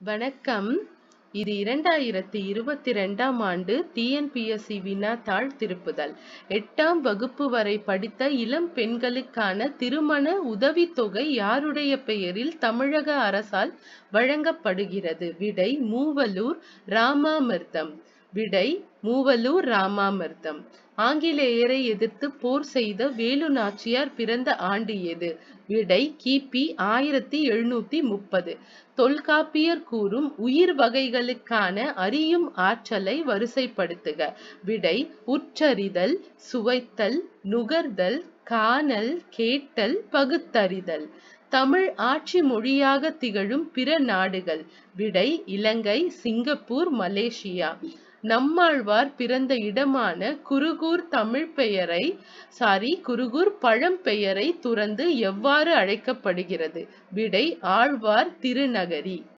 வணக்கம். இது இரண்டாயிரத்தி இருபத்தி ரெண்டாம் ஆண்டு டிஎன்பிஎஸ்சி வினாத்தாள் திருப்புதல். எட்டாம் வகுப்பு வரை படித்த இளம் பெண்களுக்கான திருமண உதவித்தொகை யாருடைய பெயரில் தமிழக அரசால் வழங்கப்படுகிறது? விடை மூவலூர் ராமாமிர்தம். விடை மூவலூர் ராமாமிர்தம். ஆங்கிலேயரை எதிர்த்து போர் செய்த வேலு நாச்சியார் பிறந்த ஆண்டு எது? விடை கிபி ஆயிரத்தி எழுநூத்தி முப்பது. தொல்காப்பியர் கூறும் உயிர் வகைகளுக்கான அறியும் ஆற்றலை வரிசைப்படுத்துக. விடை உற்றறிதல் சுவைத்தல் நுகர்தல் காணல் கேட்டல் பகுத்தறிதல். தமிழ் ஆட்சி மொழியாக திகழும் பிற நாடுகள். விடை இலங்கை சிங்கப்பூர் மலேசியா. நம்மாழ்வார் பிறந்த இடமான குருகூர் தமிழ் பெயரை சாரி குருகூர் பழம் பெயரை துறந்து எவ்வாறு அழைக்கப்படுகிறது? விடை ஆழ்வார் திருநகரி.